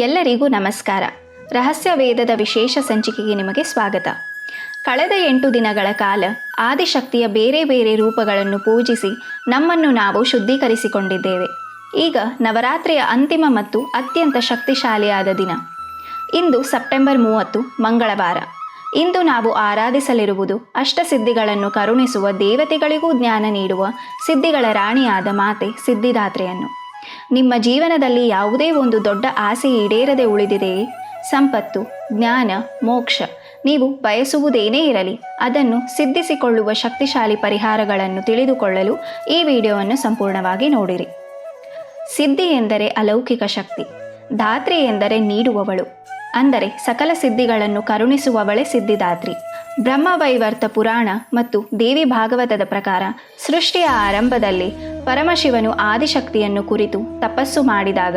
ಎಲ್ಲರಿಗೂ ನಮಸ್ಕಾರ. ರಹಸ್ಯ ವೇದದ ವಿಶೇಷ ಸಂಚಿಕೆಗೆ ನಿಮಗೆ ಸ್ವಾಗತ. ಕಳೆದ ಎಂಟು ದಿನಗಳ ಕಾಲ ಆದಿಶಕ್ತಿಯ ಬೇರೆ ಬೇರೆ ರೂಪಗಳನ್ನು ಪೂಜಿಸಿ ನಮ್ಮನ್ನು ನಾವು ಶುದ್ಧೀಕರಿಸಿಕೊಂಡಿದ್ದೇವೆ. ಈಗ ನವರಾತ್ರಿಯ ಅಂತಿಮ ಮತ್ತು ಅತ್ಯಂತ ಶಕ್ತಿಶಾಲಿಯಾದ ದಿನ. ಇಂದು ಸೆಪ್ಟೆಂಬರ್ ಮೂವತ್ತು, ಮಂಗಳವಾರ. ಇಂದು ನಾವು ಆರಾಧಿಸಲಿರುವುದು ಅಷ್ಟಸಿದ್ಧಿಗಳನ್ನು ಕರುಣಿಸುವ ದೇವತೆಗಳಿಗೂ ಜ್ಞಾನ ನೀಡುವ ಸಿದ್ಧಿಗಳ ರಾಣಿಯಾದ ಮಾತೆ ಸಿದ್ಧಿದಾತ್ರೆಯನ್ನು. ನಿಮ್ಮ ಜೀವನದಲ್ಲಿ ಯಾವುದೇ ಒಂದು ದೊಡ್ಡ ಆಸೆ ಈಡೇರದೆ ಉಳಿದಿದೆಯೇ ಸಂಪತ್ತು, ಜ್ಞಾನ, ಮೋಕ್ಷ, ನೀವು ಬಯಸುವುದೇನೇ ಇರಲಿ, ಅದನ್ನು ಸಿದ್ಧಿಸಿಕೊಳ್ಳುವ ಶಕ್ತಿಶಾಲಿ ಪರಿಹಾರಗಳನ್ನು ತಿಳಿದುಕೊಳ್ಳಲು ಈ ವಿಡಿಯೋವನ್ನು ಸಂಪೂರ್ಣವಾಗಿ ನೋಡಿರಿ. ಸಿದ್ಧಿ ಎಂದರೆ ಅಲೌಕಿಕ ಶಕ್ತಿ, ಧಾತ್ರಿ ಎಂದರೆ ನೀಡುವವಳು, ಅಂದರೆ ಸಕಲ ಸಿದ್ಧಿಗಳನ್ನು ಕರುಣಿಸುವವಳೇ ಸಿದ್ಧಿದಾತ್ರಿ. ಬ್ರಹ್ಮವೈವರ್ತ ಪುರಾಣ ಮತ್ತು ದೇವಿ ಭಾಗವತದ ಪ್ರಕಾರ ಸೃಷ್ಟಿಯ ಆರಂಭದಲ್ಲಿ ಪರಮಶಿವನು ಆದಿಶಕ್ತಿಯನ್ನು ಕುರಿತು ತಪಸ್ಸು ಮಾಡಿದಾಗ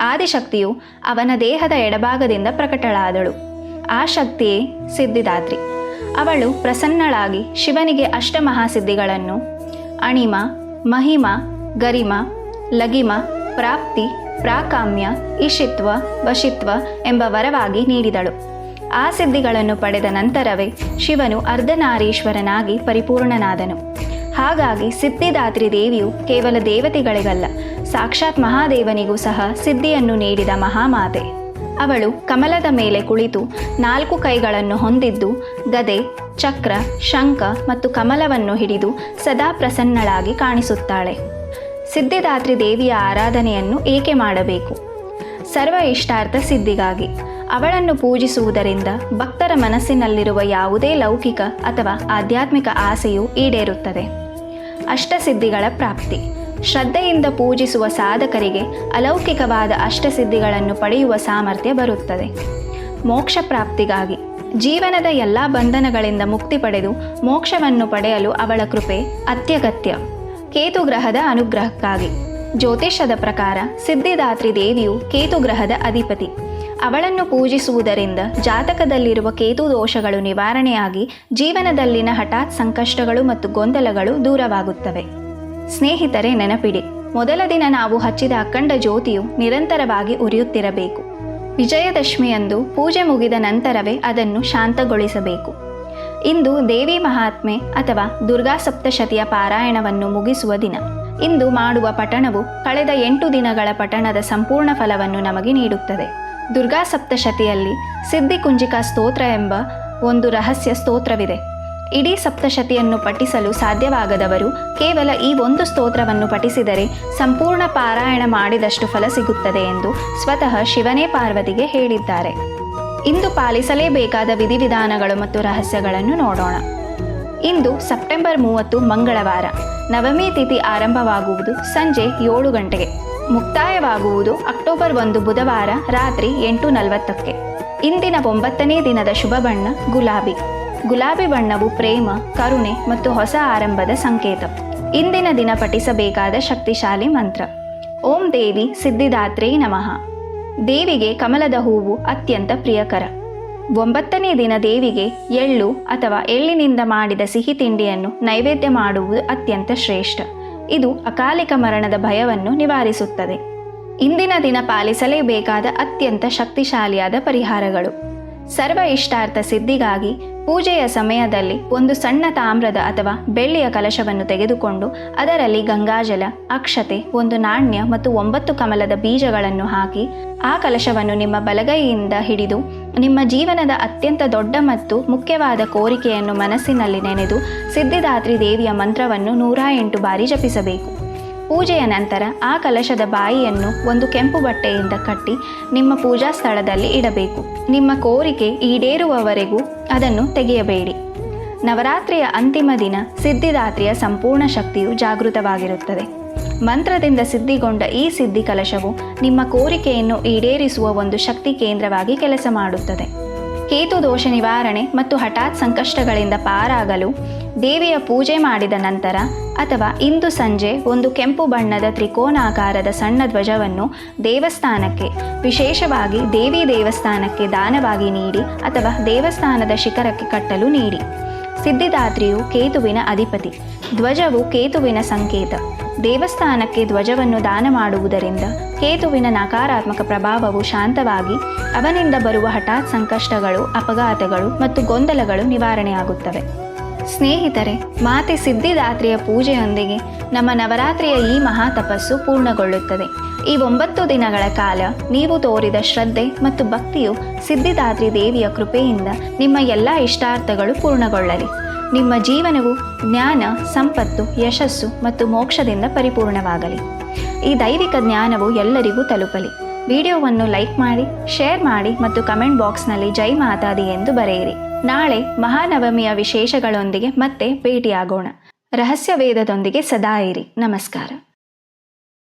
ಆದಿಶಕ್ತಿಯು ಅವನ ದೇಹದ ಎಡಭಾಗದಿಂದ ಪ್ರಕಟಳಾದಳು. ಆ ಶಕ್ತಿಯೇ ಸಿದ್ಧಿದಾತ್ರಿ. ಅವಳು ಪ್ರಸನ್ನಳಾಗಿ ಶಿವನಿಗೆ ಅಷ್ಟಮಹಾಸಿದ್ಧಿಗಳನ್ನು ಅಣಿಮ, ಮಹಿಮ, ಗರಿಮ, ಲಗಿಮ, ಪ್ರಾಪ್ತಿ, ಪ್ರಾಕಾಮ್ಯ ಇಷಿತ್ವ ವಶಿತ್ವ ಎಂಬ ವರವಾಗಿ ನೀಡಿದಳು. ಆ ಸಿದ್ಧಿಗಳನ್ನು ಪಡೆದ ನಂತರವೇ ಶಿವನು ಅರ್ಧನಾರೀಶ್ವರನಾಗಿ ಪರಿಪೂರ್ಣನಾದನು. ಹಾಗಾಗಿ ಸಿದ್ಧಿದಾತ್ರಿ ದೇವಿಯು ಕೇವಲ ದೇವತೆಗಳಿಗಲ್ಲ, ಸಾಕ್ಷಾತ್ ಮಹಾದೇವನಿಗೂ ಸಹ ಸಿದ್ಧಿಯನ್ನು ನೀಡಿದ ಮಹಾಮಾತೆ. ಅವಳು ಕಮಲದ ಮೇಲೆ ಕುಳಿತು ನಾಲ್ಕು ಕೈಗಳನ್ನು ಹೊಂದಿದ್ದು, ಗದೆ, ಚಕ್ರ, ಶಂಖ ಮತ್ತು ಕಮಲವನ್ನು ಹಿಡಿದು ಸದಾ ಪ್ರಸನ್ನಳಾಗಿ ಕಾಣಿಸುತ್ತಾಳೆ. ಸಿದ್ಧಿದಾತ್ರಿ ದೇವಿಯ ಆರಾಧನೆಯನ್ನು ಏಕೆ ಮಾಡಬೇಕು? ಸರ್ವ ಇಷ್ಟಾರ್ಥ ಸಿದ್ಧಿಗಾಗಿ. ಅವಳನ್ನು ಪೂಜಿಸುವುದರಿಂದ ಭಕ್ತರ ಮನಸ್ಸಿನಲ್ಲಿರುವ ಯಾವುದೇ ಲೌಕಿಕ ಅಥವಾ ಆಧ್ಯಾತ್ಮಿಕ ಆಸೆಯು ಈಡೇರುತ್ತದೆ. ಅಷ್ಟಸಿದ್ಧಿಗಳ ಪ್ರಾಪ್ತಿ. ಶ್ರದ್ಧೆಯಿಂದ ಪೂಜಿಸುವ ಸಾಧಕರಿಗೆ ಅಲೌಕಿಕವಾದ ಅಷ್ಟಸಿದ್ಧಿಗಳನ್ನು ಪಡೆಯುವ ಸಾಮರ್ಥ್ಯ ಬರುತ್ತದೆ. ಮೋಕ್ಷ ಪ್ರಾಪ್ತಿಗಾಗಿ. ಜೀವನದ ಎಲ್ಲ ಬಂಧನಗಳಿಂದ ಮುಕ್ತಿ ಪಡೆದು ಮೋಕ್ಷವನ್ನು ಪಡೆಯಲು ಅವಳ ಕೃಪೆ ಅತ್ಯಗತ್ಯ. ಕೇತು ಗ್ರಹದ ಅನುಗ್ರಹಕ್ಕಾಗಿ. ಜ್ಯೋತಿಷದ ಪ್ರಕಾರ ಸಿದ್ಧಿದಾತ್ರಿ ದೇವಿಯು ಕೇತು ಗ್ರಹದ ಅಧಿಪತಿ. ಅವಳನ್ನು ಪೂಜಿಸುವುದರಿಂದ ಜಾತಕದಲ್ಲಿರುವ ಕೇತು ದೋಷಗಳು ನಿವಾರಣೆಯಾಗಿ ಜೀವನದಲ್ಲಿನ ಹಠಾತ್ ಸಂಕಷ್ಟಗಳು ಮತ್ತು ಗೊಂದಲಗಳು ದೂರವಾಗುತ್ತವೆ. ಸ್ನೇಹಿತರೆ, ನೆನಪಿಡಿ, ಮೊದಲ ದಿನ ನಾವು ಹಚ್ಚಿದ ಅಖಂಡ ಜ್ಯೋತಿಯು ನಿರಂತರವಾಗಿ ಉರಿಯುತ್ತಿರಬೇಕು. ವಿಜಯದಶಮಿಯಂದು ಪೂಜೆ ಮುಗಿದ ನಂತರವೇ ಅದನ್ನು ಶಾಂತಗೊಳಿಸಬೇಕು. ಇಂದು ದೇವಿ ಮಹಾತ್ಮೆ ಅಥವಾ ದುರ್ಗಾ ಸಪ್ತಶತಿಯ ಪಾರಾಯಣವನ್ನು ಮುಗಿಸುವ ದಿನ. ಇಂದು ಮಾಡುವ ಪಠಣವು ಕಳೆದ ಎಂಟು ದಿನಗಳ ಪಠಣದ ಸಂಪೂರ್ಣ ಫಲವನ್ನು ನಮಗೆ ನೀಡುತ್ತದೆ. ದುರ್ಗಾ ಸಪ್ತಶತಿಯಲ್ಲಿ ಸಿದ್ಧಿಕುಂಜಿಕಾ ಸ್ತೋತ್ರ ಎಂಬ ಒಂದು ರಹಸ್ಯ ಸ್ತೋತ್ರವಿದೆ. ಇಡೀ ಸಪ್ತಶತಿಯನ್ನು ಪಠಿಸಲು ಸಾಧ್ಯವಾಗದವರು ಕೇವಲ ಈ ಒಂದು ಸ್ತೋತ್ರವನ್ನು ಪಠಿಸಿದರೆ ಸಂಪೂರ್ಣ ಪಾರಾಯಣ ಮಾಡಿದಷ್ಟು ಫಲ ಸಿಗುತ್ತದೆ ಎಂದು ಸ್ವತಃ ಶಿವನೇ ಪಾರ್ವತಿಗೆ ಹೇಳಿದ್ದಾರೆ. ಇಂದು ಪಾಲಿಸಲೇಬೇಕಾದ ವಿಧಿವಿಧಾನಗಳು ಮತ್ತು ರಹಸ್ಯಗಳನ್ನು ನೋಡೋಣ. ಇಂದು ಸೆಪ್ಟೆಂಬರ್ ಮೂವತ್ತು ಮಂಗಳವಾರ. ನವಮಿ ತಿಥಿ ಆರಂಭವಾಗುವುದು ಸಂಜೆ ಏಳು ಗಂಟೆಗೆ. ಮುಕ್ತಾಯವಾಗುವುದು ಅಕ್ಟೋಬರ್ ಒಂದು ಬುಧವಾರ ರಾತ್ರಿ ಎಂಟು ನಲವತ್ತಕ್ಕೆ. ಇಂದಿನ ಒಂಬತ್ತನೇ ದಿನದ ಶುಭ ಬಣ್ಣ ಗುಲಾಬಿ. ಗುಲಾಬಿ ಬಣ್ಣವು ಪ್ರೇಮ, ಕರುಣೆ ಮತ್ತು ಹೊಸ ಆರಂಭದ ಸಂಕೇತ. ಇಂದಿನ ದಿನ ಪಠಿಸಬೇಕಾದ ಶಕ್ತಿಶಾಲಿ ಮಂತ್ರ. ಓಂ ದೇವಿ ಸಿದ್ಧಿದಾತ್ರೇ ನಮಃ. ದೇವಿಗೆ ಕಮಲದ ಹೂವು ಅತ್ಯಂತ ಪ್ರಿಯಕರ. ಒಂಬತ್ತನೇ ದಿನ ದೇವಿಗೆ ಎಳ್ಳು ಅಥವಾ ಎಳ್ಳಿನಿಂದ ಮಾಡಿದ ಸಿಹಿ ತಿಂಡಿಯನ್ನು ನೈವೇದ್ಯ ಮಾಡುವುದು ಅತ್ಯಂತ ಶ್ರೇಷ್ಠ. ಇದು ಅಕಾಲಿಕ ಮರಣದ ಭಯವನ್ನು ನಿವಾರಿಸುತ್ತದೆ. ಇಂದಿನ ದಿನ ಪಾಲಿಸಲೇಬೇಕಾದ ಅತ್ಯಂತ ಶಕ್ತಿಶಾಲಿಯಾದ ಪರಿಹಾರಗಳು. ಸರ್ವ ಇಷ್ಟಾರ್ಥ ಸಿದ್ಧಿಗಾಗಿ ಪೂಜೆಯ ಸಮಯದಲ್ಲಿ ಒಂದು ಸಣ್ಣ ತಾಮ್ರದ ಅಥವಾ ಬೆಳ್ಳಿಯ ಕಲಶವನ್ನು ತೆಗೆದುಕೊಂಡು ಅದರಲ್ಲಿ ಗಂಗಾಜಲ, ಅಕ್ಷತೆ, ಒಂದು ನಾಣ್ಯ ಮತ್ತು ಒಂಬತ್ತು ಕಮಲದ ಬೀಜಗಳನ್ನು ಹಾಕಿ ಆ ಕಲಶವನ್ನು ನಿಮ್ಮ ಬಲಗೈಯಿಂದ ಹಿಡಿದು ನಿಮ್ಮ ಜೀವನದ ಅತ್ಯಂತ ದೊಡ್ಡ ಮತ್ತು ಮುಖ್ಯವಾದ ಕೋರಿಕೆಯನ್ನು ಮನಸ್ಸಿನಲ್ಲಿ ನೆನೆದು ಸಿದ್ಧಿದಾತ್ರಿ ದೇವಿಯ ಮಂತ್ರವನ್ನು ನೂರ ಎಂಟು ಬಾರಿ ಜಪಿಸಬೇಕು. ಪೂಜೆಯ ನಂತರ ಆ ಕಲಶದ ಬಾಯಿಯನ್ನು ಒಂದು ಕೆಂಪು ಬಟ್ಟೆಯಿಂದ ಕಟ್ಟಿ ನಿಮ್ಮ ಪೂಜಾ ಸ್ಥಳದಲ್ಲಿ ಇಡಬೇಕು. ನಿಮ್ಮ ಕೋರಿಕೆ ಈಡೇರುವವರೆಗೂ ಅದನ್ನು ತೆಗೆಯಬೇಡಿ. ನವರಾತ್ರಿಯ ಅಂತಿಮ ದಿನ ಸಿದ್ಧಿದಾತ್ರಿಯ ಸಂಪೂರ್ಣ ಶಕ್ತಿಯು ಜಾಗೃತವಾಗಿರುತ್ತದೆ. ಮಂತ್ರದಿಂದ ಸಿದ್ಧಿಗೊಂಡ ಈ ಸಿದ್ಧಿ ಕಲಶವು ನಿಮ್ಮ ಕೋರಿಕೆಯನ್ನು ಈಡೇರಿಸುವ ಒಂದು ಶಕ್ತಿ ಕೇಂದ್ರವಾಗಿ ಕೆಲಸ ಮಾಡುತ್ತದೆ. ಕೇತು ದೋಷ ನಿವಾರಣೆ ಮತ್ತು ಹಠಾತ್ ಸಂಕಷ್ಟಗಳಿಂದ ಪಾರಾಗಲು ದೇವಿಯ ಪೂಜೆ ಮಾಡಿದ ನಂತರ ಅಥವಾ ಇಂದು ಸಂಜೆ ಒಂದು ಕೆಂಪು ಬಣ್ಣದ ತ್ರಿಕೋನಾಕಾರದ ಸಣ್ಣ ಧ್ವಜವನ್ನು ದೇವಸ್ಥಾನಕ್ಕೆ, ವಿಶೇಷವಾಗಿ ದೇವಿ ದೇವಸ್ಥಾನಕ್ಕೆ ದಾನವಾಗಿ ನೀಡಿ ಅಥವಾ ದೇವಸ್ಥಾನದ ಶಿಖರಕ್ಕೆ ಕಟ್ಟಲು ನೀಡಿ. ಸಿದ್ಧಿದಾತ್ರಿಯು ಕೇತುವಿನ ಅಧಿಪತಿ. ಧ್ವಜವು ಕೇತುವಿನ ಸಂಕೇತ. ದೇವಸ್ಥಾನಕ್ಕೆ ಧ್ವಜವನ್ನು ದಾನ ಮಾಡುವುದರಿಂದ ಕೇತುವಿನ ನಕಾರಾತ್ಮಕ ಪ್ರಭಾವವು ಶಾಂತವಾಗಿ ಅವನಿಂದ ಬರುವ ಹಠಾತ್ ಸಂಕಷ್ಟಗಳು, ಅಪಘಾತಗಳು ಮತ್ತು ಗೊಂದಲಗಳು ನಿವಾರಣೆಯಾಗುತ್ತವೆ. ಸ್ನೇಹಿತರೆ, ಮಾತೆ ಸಿದ್ಧಿದಾತ್ರಿಯ ಪೂಜೆಯೊಂದಿಗೆ ನಮ್ಮ ನವರಾತ್ರಿಯ ಈ ಮಹಾ ತಪಸ್ಸು ಪೂರ್ಣಗೊಳ್ಳುತ್ತದೆ. ಈ ಒಂಬತ್ತು ದಿನಗಳ ಕಾಲ ನೀವು ತೋರಿದ ಶ್ರದ್ಧೆ ಮತ್ತು ಭಕ್ತಿಯು ಸಿದ್ಧಿದಾತ್ರಿ ದೇವಿಯ ಕೃಪೆಯಿಂದ ನಿಮ್ಮ ಎಲ್ಲ ಇಷ್ಟಾರ್ಥಗಳು ಪೂರ್ಣಗೊಳ್ಳಲಿ. ನಿಮ್ಮ ಜೀವನವು ಜ್ಞಾನ, ಸಂಪತ್ತು, ಯಶಸ್ಸು ಮತ್ತು ಮೋಕ್ಷದಿಂದ ಪರಿಪೂರ್ಣವಾಗಲಿ. ಈ ದೈವಿಕ ಜ್ಞಾನವು ಎಲ್ಲರಿಗೂ ತಲುಪಲಿ. ವಿಡಿಯೋವನ್ನು ಲೈಕ್ ಮಾಡಿ, ಶೇರ್ ಮಾಡಿ ಮತ್ತು ಕಮೆಂಟ್ ಬಾಕ್ಸ್ನಲ್ಲಿ ಜೈ ಮಾತಾದಿ ಎಂದು ಬರೆಯಿರಿ. ನಾಳೆ ಮಹಾನವಮಿಯ ವಿಶೇಷಗಳೊಂದಿಗೆ ಮತ್ತೆ ಭೇಟಿಯಾಗೋಣ. ರಹಸ್ಯ ವೇದದೊಂದಿಗೆ ಸದಾ ಇರಿ. ನಮಸ್ಕಾರ.